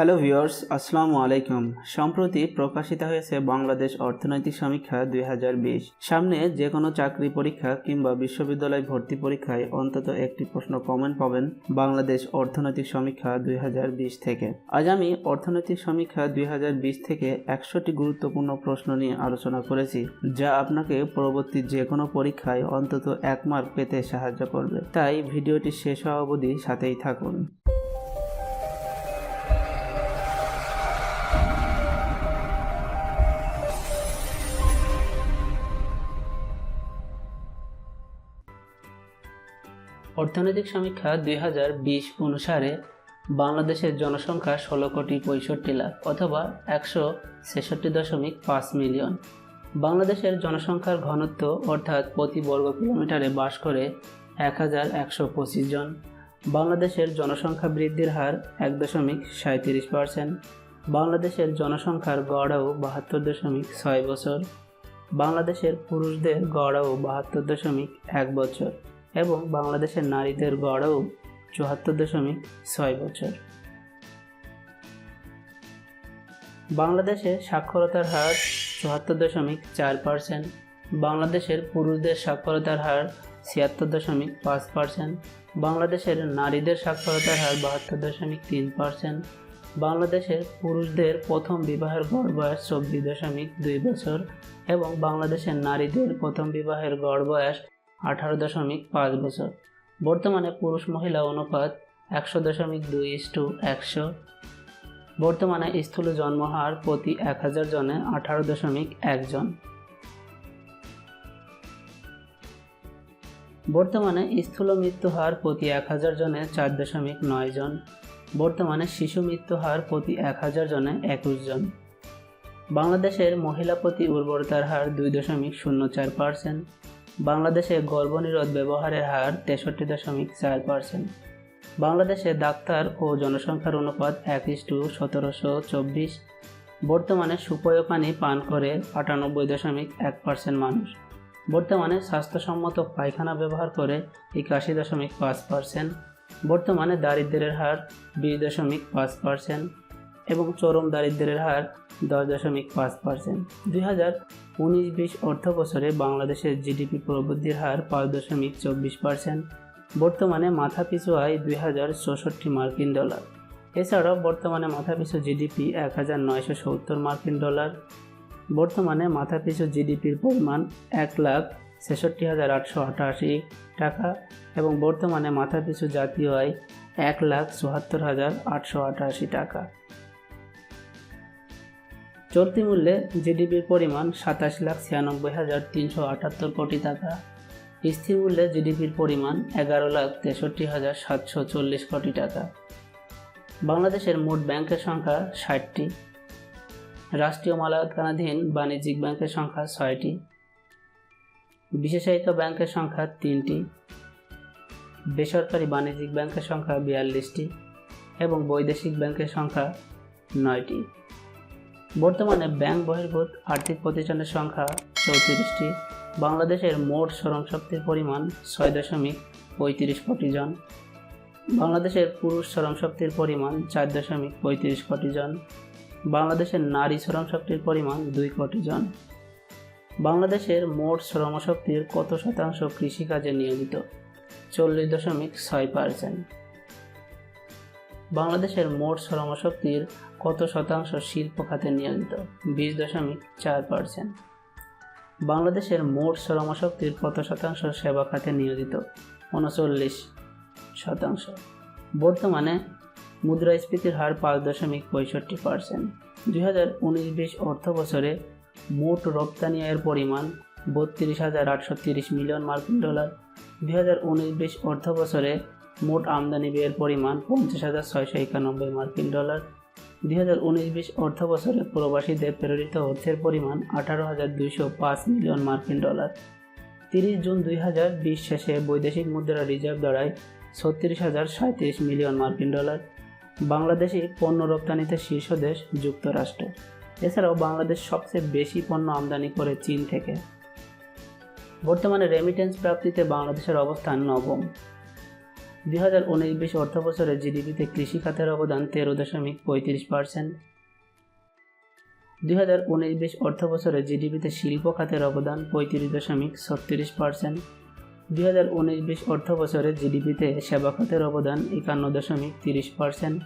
Hello viewers, আসসালামু আলাইকুম। সম্প্রতি প্রকাশিত হয়েছে বাংলাদেশ অর্থনৈতিক সমীক্ষা দুই হাজার বিশ। সামনে যে কোনো চাকরি পরীক্ষা কিংবা বিশ্ববিদ্যালয় ভর্তি পরীক্ষায় অন্তত একটি প্রশ্ন কমেন্ট পাবেন বাংলাদেশ অর্থনৈতিক সমীক্ষা দুই হাজার বিশ থেকে। আজ আমি অর্থনৈতিক সমীক্ষা দুই হাজার বিশ থেকে একশোটি গুরুত্বপূর্ণ প্রশ্ন নিয়ে আলোচনা করেছি, যা আপনাকে পরবর্তী যে কোনো পরীক্ষায় অন্তত এক মার্ক পেতে সাহায্য করবে। তাই ভিডিওটি শেষ হওয়া অবধি সাথেই থাকুন। অর্থনৈতিক সমীক্ষা দুই হাজার বিশ অনুসারে বাংলাদেশের জনসংখ্যা ষোলো কোটি পঁয়ষট্টি লাখ অথবা একশো ছেষট্টি দশমিক পাঁচ মিলিয়ন। বাংলাদেশের জনসংখ্যার ঘনত্ব অর্থাৎ প্রতি বর্গ কিলোমিটারে বাস করে এক হাজার একশো পঁচিশ জন। বাংলাদেশের জনসংখ্যা বৃদ্ধির হার এক দশমিক সাঁত্রিশ পার্সেন্ট। বাংলাদেশের জনসংখ্যার গড় আয়ু বাহাত্তর দশমিক ছয় বছর। বাংলাদেশের পুরুষদের গড় আয়ু বাহাত্তর দশমিক এক বছর। এবং বাংলাদেশের নারীদের গড়ও চুয়াত্তর দশমিক ছয় বছর। বাংলাদেশে সাক্ষরতার হার চুয়াত্তর দশমিক চার পার্সেন্ট। বাংলাদেশের পুরুষদের সাক্ষরতার হার ছিয়াত্তর দশমিক পাঁচ পার্সেন্ট। বাংলাদেশের নারীদের সাক্ষরতার হার বাহাত্তর দশমিক তিন পার্সেন্ট। বাংলাদেশের পুরুষদের প্রথম বিবাহের গড় বয়স চব্বিশ দশমিক দুই বছর এবং বাংলাদেশের নারীদের প্রথম বিবাহের গড় বয়স আঠারো দশমিক পাঁচ বছর। বর্তমানে পুরুষ মহিলা অনুপাত একশো দশমিক দুই টু একশো। বর্তমানে স্থূল জন্মহার প্রতি এক হাজার জনে আঠারো দশমিক একজন বর্তমানে স্থূল মৃত্যু হার প্রতি এক হাজার জনে চার দশমিক নয় জন। বর্তমানে শিশু মৃত্যু হার প্রতি এক হাজার জনে একুশ জন। বাংলাদেশের মহিলা প্রতি উর্বরতার হার দুই দশমিক শূন্য চার পার্সেন্ট। বাংলাদেশে গর্ভনিরোধ ব্যবহারের হার তেষট্টি দশমিক চার পার্সেন্ট বাংলাদেশে ডাক্তার ও জনসংখ্যার অনুপাত এক টু সতেরোশো চব্বিশ। বর্তমানে সুপেয় পানি পান করে আটানব্বই দশমিক এক পার্সেন্ট মানুষ। বর্তমানে স্বাস্থ্যসম্মত পায়খানা ব্যবহার করে একাশি দশমিক পাঁচ পার্সেন্ট বর্তমানে দারিদ্র্যের হার বিশ দশমিক পাঁচ পার্সেন্ট এবং চরম দারিদ্র্যের হার দশ দশমিক পাঁচ পার্সেন্ট দুই হাজার উনিশ বিশ অর্থ বছরে বাংলাদেশের জিডিপি প্রবৃদ্ধির হার পাঁচ দশমিক চব্বিশ পার্সেন্ট। বর্তমানে মাথাপিছু আয় দুই হাজার চৌষট্টি মার্কিন ডলার। এছাড়াও বর্তমানে মাথাপিছু জিডিপি এক হাজার নয়শো সত্তর মার্কিন ডলার। বর্তমানে মাথাপিছু জিডিপির পরিমাণ এক লাখ ছেষট্টি হাজার আটশো আটাশি টাকা এবং বর্তমানে মাথাপিছু জাতীয় আয় এক লাখ চুয়াত্তর হাজার আটশো আটাশি টাকা। চলতি মূল্যে জিডিপির পরিমাণ সাতাশ লাখ ছিয়ানব্বই হাজার তিনশো আটাত্তর কোটি টাকা। স্থির মূল্যে জিডিপির পরিমাণ এগারো লাখ তেষট্টি হাজার সাতশো চল্লিশ কোটি টাকা। বাংলাদেশের মোট ব্যাংকের সংখ্যা ষাটটি। রাষ্ট্রীয় মালিকানাধীন বাণিজ্যিক ব্যাংকের সংখ্যা ছয়টি। বিশেষায়িত ব্যাংকের সংখ্যা তিনটি। বেসরকারি বাণিজ্যিক ব্যাংকের সংখ্যা বিয়াল্লিশটি এবং বৈদেশিক ব্যাংকের সংখ্যা নয়টি। বর্তমানে ব্যাংক বহির্ভূত আর্থিক প্রতিষ্ঠানের সংখ্যা চৌত্রিশটি। বাংলাদেশের মোট শ্রমশক্তির পরিমাণ ছয় দশমিক পঁয়ত্রিশ কোটি জন। বাংলাদেশের পুরুষ শ্রমশক্তির পরিমাণ চার দশমিক পঁয়ত্রিশ কোটি জন। বাংলাদেশের নারী শ্রমশক্তির পরিমাণ দুই কোটি জন। বাংলাদেশের মোট শ্রমশক্তির কত শতাংশ কৃষিকাজে নিয়োজিত? চল্লিশ দশমিক ছয় পার্সেন্ট। বাংলাদেশের মোট শ্রমশক্তির কত শতাংশ শিল্প খাতে নিয়োজিত বিশ দশমিক চার পার্সেন্ট। বাংলাদেশের মোট শ্রমশক্তির কত শতাংশ সেবা খাতে নিয়োজিত? উনচল্লিশ শতাংশ। বর্তমানে মুদ্রাস্ফীতির হার পাঁচ দশমিক পঁয়ষট্টি পার্সেন্ট। দুই হাজার উনিশ বিশ অর্থ বছরে মোট রপ্তানি আয়ের পরিমাণ বত্রিশ হাজার আটশো তিরিশ মিলিয়ন মার্কিন ডলার। দুই হাজার উনিশ বিশ অর্থ বছরে মোট আমদানি ব্যয়ের পরিমাণ পঞ্চাশ হাজার ছয়শো একানব্বই মার্কিন ডলার। দুই হাজার উনিশ বিশ অর্থ বছরে প্রবাসীদের প্রেরিত অর্থের পরিমাণ আঠারো হাজার দুইশো পাঁচ মিলিয়ন মার্কিন ডলার। তিরিশ জুন দুই হাজার বিশ শেষে বৈদেশিক মুদ্রা রিজার্ভ দাঁড়ায় ছত্রিশ হাজার সাঁত্রিশ মিলিয়ন মার্কিন ডলার। বাংলাদেশি পণ্য রপ্তানিতে শীর্ষ দেশ যুক্তরাষ্ট্র। এছাড়াও বাংলাদেশ সবচেয়ে বেশি পণ্য আমদানি করে চীন থেকে। বর্তমানে রেমিটেন্স প্রাপ্তিতে বাংলাদেশের অবস্থান নবম। দুই হাজার উনিশ বিশ অর্থ বছরে জিডিপিতে কৃষি খাতের অবদান তেরো দশমিক পঁয়ত্রিশ পার্সেন্ট। দুই হাজার উনিশ বিশ অর্থ বছরে জিডিপিতে শিল্প খাতের অবদান পঁয়ত্রিশ দশমিক ছত্রিশ পার্সেন্ট। দুই হাজার উনিশ বিশ অর্থ বছরে জিডিপিতে সেবা খাতের অবদান একান্ন দশমিক তিরিশ পার্সেন্ট।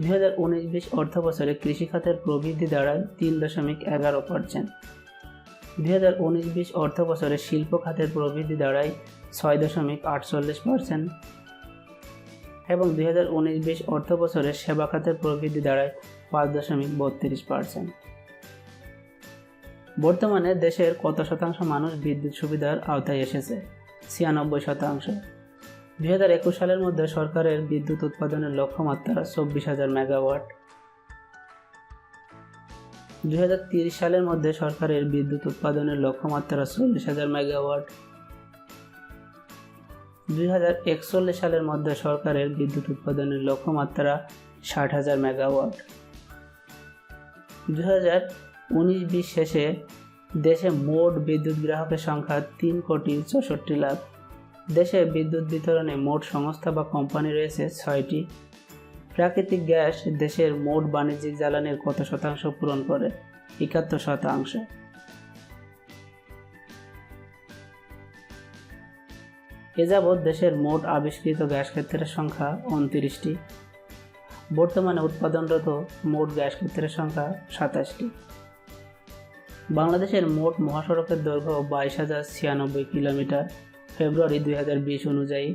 দুই হাজার উনিশ বিশ অর্থ বছরে কৃষি খাতের প্রবৃদ্ধি দাঁড়ায় তিন দশমিক এগারো পার্সেন্ট। দুই হাজার উনিশ বিশ অর্থ বছরে শিল্প খাতের প্রবৃদ্ধি দাঁড়ায় ছয় দশমিক আটচল্লিশ পার্সেন্ট এবং দুই হাজার উনিশ বিশ অর্থ বছরে সেবা খাতের প্রবৃদ্ধি দাঁড়ায় পাঁচ দশমিক বত্রিশ পার্সেন্ট। বর্তমানে দেশের কত শতাংশ মানুষ বিদ্যুৎ সুবিধার আওতায় এসেছে? ছিয়ানব্বই শতাংশ। দুই হাজার একুশ সালের মধ্যে সরকারের বিদ্যুৎ উৎপাদনের লক্ষ্যমাত্রা চব্বিশ হাজার মেগাওয়াট। দুই সালের মধ্যে সরকারের বিদ্যুৎ উৎপাদনের লক্ষ্যমাত্রা চল্লিশ হাজার মেগাওয়াট। দুই হাজার একচল্লিশ সালের মধ্যে সরকারের বিদ্যুৎ উৎপাদনের লক্ষ্যমাত্রা ষাট হাজার মেগাওয়াট। দুই হাজার উনিশ বিশ শেষে দেশে মোট বিদ্যুৎ গ্রাহকের সংখ্যা তিন কোটি চৌষট্টি লাখ। দেশে বিদ্যুৎ বিতরণে মোট সংস্থা বা কোম্পানি রয়েছে ছয়টি। প্রাকৃতিক গ্যাস দেশের মোট বাণিজ্যিক জ্বালানির কত শতাংশ পূরণ করে? একাত্তর শতাংশ। এ যাবৎ দেশের মোট আবিষ্কৃত গ্যাস ক্ষেত্রের সংখ্যা উনত্রিশটি। বর্তমানে উৎপাদনরত মোট গ্যাস ক্ষেত্রের সংখ্যা সাতাশটি। বাংলাদেশের মোট মহাসড়কের দৈর্ঘ্য বাইশ হাজার ছিয়ানব্বই কিলোমিটার। ফেব্রুয়ারি দুই হাজার বিশ অনুযায়ী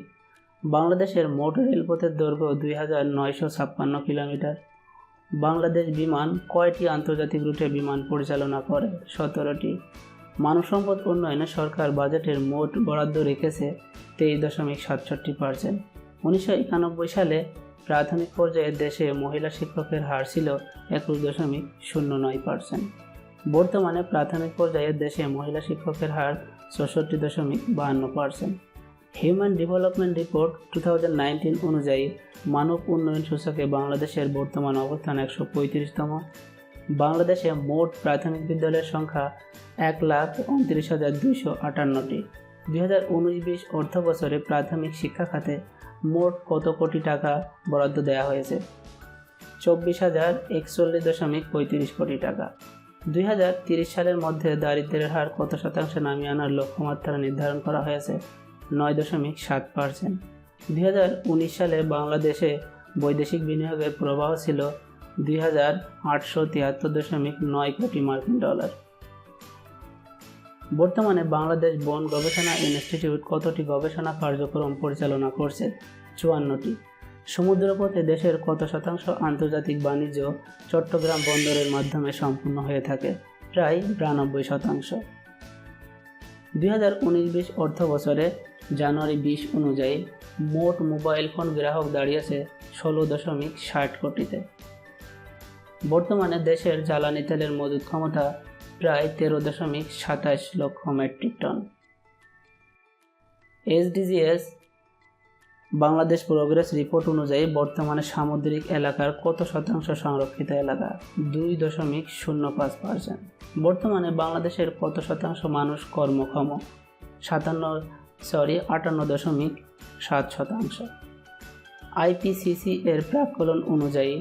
বাংলাদেশের মোট রেলপথের দৈর্ঘ্য দুই হাজার নয়শো ছাপ্পান্ন কিলোমিটার। বাংলাদেশ বিমান কয়টি আন্তর্জাতিক রুটে বিমান পরিচালনা করে? সতেরোটি। মানব সম্পদ উন্নয়নে সরকার বাজেটের মোট বরাদ্দ রেখেছে তেইশ দশমিক সাতষট্টি পার্সেন্ট। উনিশশো একানব্বই সালে প্রাথমিক পর্যায়ে দেশে মহিলা শিক্ষকের হার ছিল একুশ দশমিক শূন্য নয় পার্সেন্ট। বর্তমানে প্রাথমিক পর্যায়ে দেশে মহিলা শিক্ষকের হার চৌষট্টি দশমিক বাহান্ন percent. Human development report two অনুযায়ী মানব উন্নয়ন সূচকে বাংলাদেশের বর্তমান অবস্থান একশো পঁয়ত্রিশতম। বাংলাদেশে মোট প্রাথমিক বিদ্যালয়ের সংখ্যা এক লাখ উনত্রিশ হাজার দুইশো আটান্নটি। দুই হাজার উনিশ বিশ অর্থ বছরে প্রাথমিক শিক্ষা খাতে মোট কত কোটি টাকা বরাদ্দ দেওয়া হয়েছে? চব্বিশ হাজার একচল্লিশ দশমিক পঁয়ত্রিশ কোটি টাকা। দুই হাজার তিরিশ সালের মধ্যে দারিদ্র্যের হার কত শতাংশে নামিয়ে আনার লক্ষ্যমাত্রা নির্ধারণ করা হয়েছে? নয় দশমিক সাত পার্সেন্ট। দুই হাজার উনিশ সালে বাংলাদেশে বৈদেশিক বিনিয়োগের প্রবাহ ছিল দুই হাজার আটশো তিয়াত্তর দশমিক নয় কোটি মার্কিন ডলার। বর্তমানে বাংলাদেশ বন গবেষণা ইনস্টিটিউট কতটি গবেষণা কার্যক্রম পরিচালনা করছে? চুয়ান্নটি। সমুদ্রপথে দেশের কত শতাংশ আন্তর্জাতিক বাণিজ্য চট্টগ্রাম বন্দরের মাধ্যমে সম্পূর্ণ হয়ে থাকে? প্রায় বিরানব্বই শতাংশ। দুই হাজার উনিশ বিশ অর্থ বছরে জানুয়ারি বিশ অনুযায়ী মোট মোবাইল ফোন গ্রাহক দাঁড়িয়েছে ষোলো দশমিক ষাট কোটিতে। বর্তমানে দেশের জ্বালানি তেলের মজুত ক্ষমতা প্রায় তেরো দশমিক সাতাশ লক্ষ metric ton. SDGs Bangladesh progress report অনুযায়ী বর্তমানে সামুদ্রিক এলাকার কত শতাংশ সংরক্ষিত এলাকা? দুই দশমিক শূন্য পাঁচ পার্সেন্ট। বর্তমানে বাংলাদেশের কত শতাংশ মানুষ কর্মক্ষম? সাতান্ন সরি, আটান্ন দশমিক সাত শতাংশ। আইপিসিসি এর প্রাক্কলন অনুযায়ী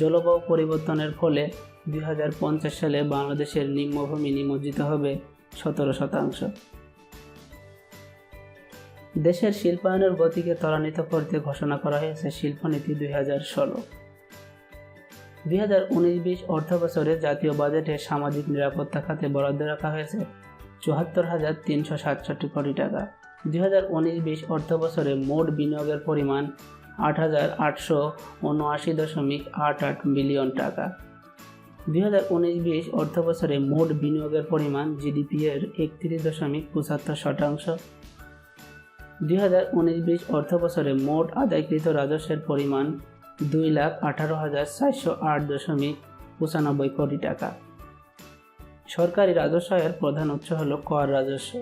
জলবায়ু পরিবর্তনের ফলে দুই হাজার পঞ্চাশ সালে বাংলাদেশের নিম্নভূমি নিমজ্জিত হবে সতেরো শতাংশ। দেশের শিল্পায়নের গতিকে ত্বরান্বিত করতে ঘোষণা করা হয়েছে শিল্পনীতি দুই হাজার ষোলো। দুই হাজার উনিশ বিশ অর্থ বছরে জাতীয় বাজেটে সামাজিক নিরাপত্তা খাতে বরাদ্দ রাখা হয়েছে চুয়াত্তর হাজার তিনশো সাতষট্টি কোটি টাকা। দুই হাজার উনিশ বিশ বছরে মোট বিনিয়োগের পরিমাণ আট হাজার আটশো উনআশি দশমিক আট আট বিলিয়ন টাকা। দুই হাজার উনিশ বিশ অর্থ বছরে মোট বিনিয়োগের পরিমাণ জিডিপি এর একত্রিশ দশমিক পঁচাত্তর শতাংশ। দুই হাজার উনিশ বিশ অর্থ বছরে মোট আদায়কৃত রাজস্বের পরিমাণ দুই লাখ আঠারো হাজার চারশো আট দশমিক পঁচানব্বই কোটি টাকা। সরকারি রাজস্ব আয়ের প্রধান উৎস হল কর রাজস্ব।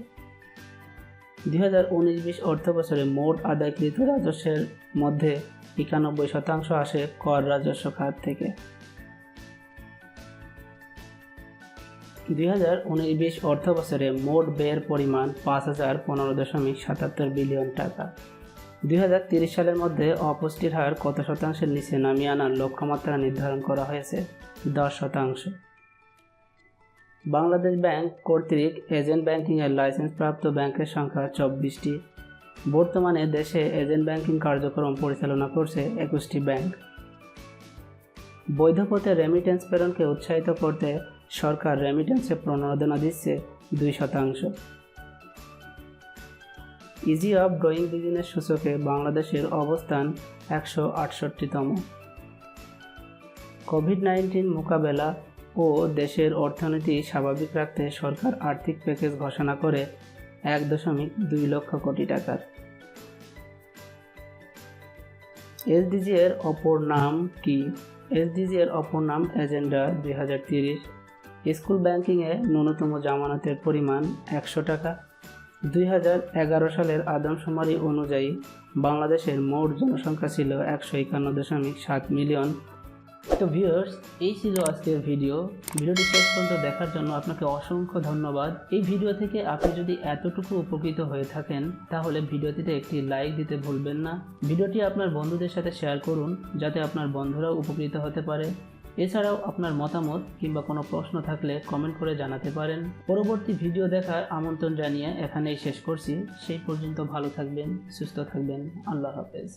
দুই হাজার উনিশ বিশ বছরে মোট আদায়কৃত রাজস্বের মধ্যে একানব্বই শতাংশ আসে কর রাজস্ব খাত থেকে। দুই হাজার উনিশ বিশ অর্থ বছরে মোট ব্যয়ের পরিমাণ পাঁচ হাজার পনেরো দশমিক সাতাত্তর বিলিয়ন টাকা। দুই হাজার তিরিশ সালের মধ্যে অপুষ্টির হার কত শতাংশের নিচে নামিয়ে আনার লক্ষ্যমাত্রা নির্ধারণ করা হয়েছে দশ শতাংশ। বাংলাদেশ ব্যাংক কর্তৃক এজেন্ট ব্যাংকিংয়ের লাইসেন্সপ্রাপ্ত ব্যাংকের সংখ্যা চব্বিশটি। বর্তমানে দেশে এজেন্ট ব্যাংকিং কার্যক্রম পরিচালনা করছে একুশটি ব্যাংক। বৈধ পথে রেমিটেন্স প্রেরণকে উৎসাহিত করতে সরকার রেমিটেন্সে প্রণোদনা দিচ্ছে দুই শতাংশ। ইজি অফ ড্রয়িং বিজনেস সূচকে বাংলাদেশের অবস্থান একশো আটষট্টিতম। কোভিড নাইন্টিন মোকাবেলা ও দেশের অর্থনীতি স্বাভাবিক রাখতে সরকার আর্থিক প্যাকেজ ঘোষণা করে এক দশমিক দুই লক্ষ কোটি টাকার। এসডিজি এর অপর নাম কি? এসডিজি এর অপর নাম এজেন্ডা দুই হাজার তিরিশ। স্কুল ব্যাংকিংয়ে ন্যূনতম জামানতের পরিমাণ একশো টাকা। দুই হাজার এগারো সালের আদমশুমারি অনুযায়ী বাংলাদেশের মোট জনসংখ্যা ছিল একশো একান্ন দশমিক সাত মিলিয়ন। তো ভিউয়ার্স এই ছিল আজকের ভিডিও ভিডিওটি শেষ পর্যন্ত দেখার জন্য আপনাকে অসংখ্য ধন্যবাদ। এই ভিডিও থেকে আপনি যদি এতটুকু উপকৃত হয়ে থাকেন, তাহলে ভিডিওটিতে একটি লাইক দিতে ভুলবেন না। ভিডিওটি আপনার বন্ধুদের সাথে শেয়ার করুন, যাতে আপনার বন্ধুরাও উপকৃত হতে পারে। এছাড়াও আপনার মতামত কিংবা কোনো প্রশ্ন থাকলে কমেন্ট করে জানাতে পারেন। পরবর্তী ভিডিও দেখার আমন্ত্রণ জানিয়ে এখানেই শেষ করছি। সেই পর্যন্ত ভালো থাকবেন, সুস্থ থাকবেন। আল্লাহ হাফেজ।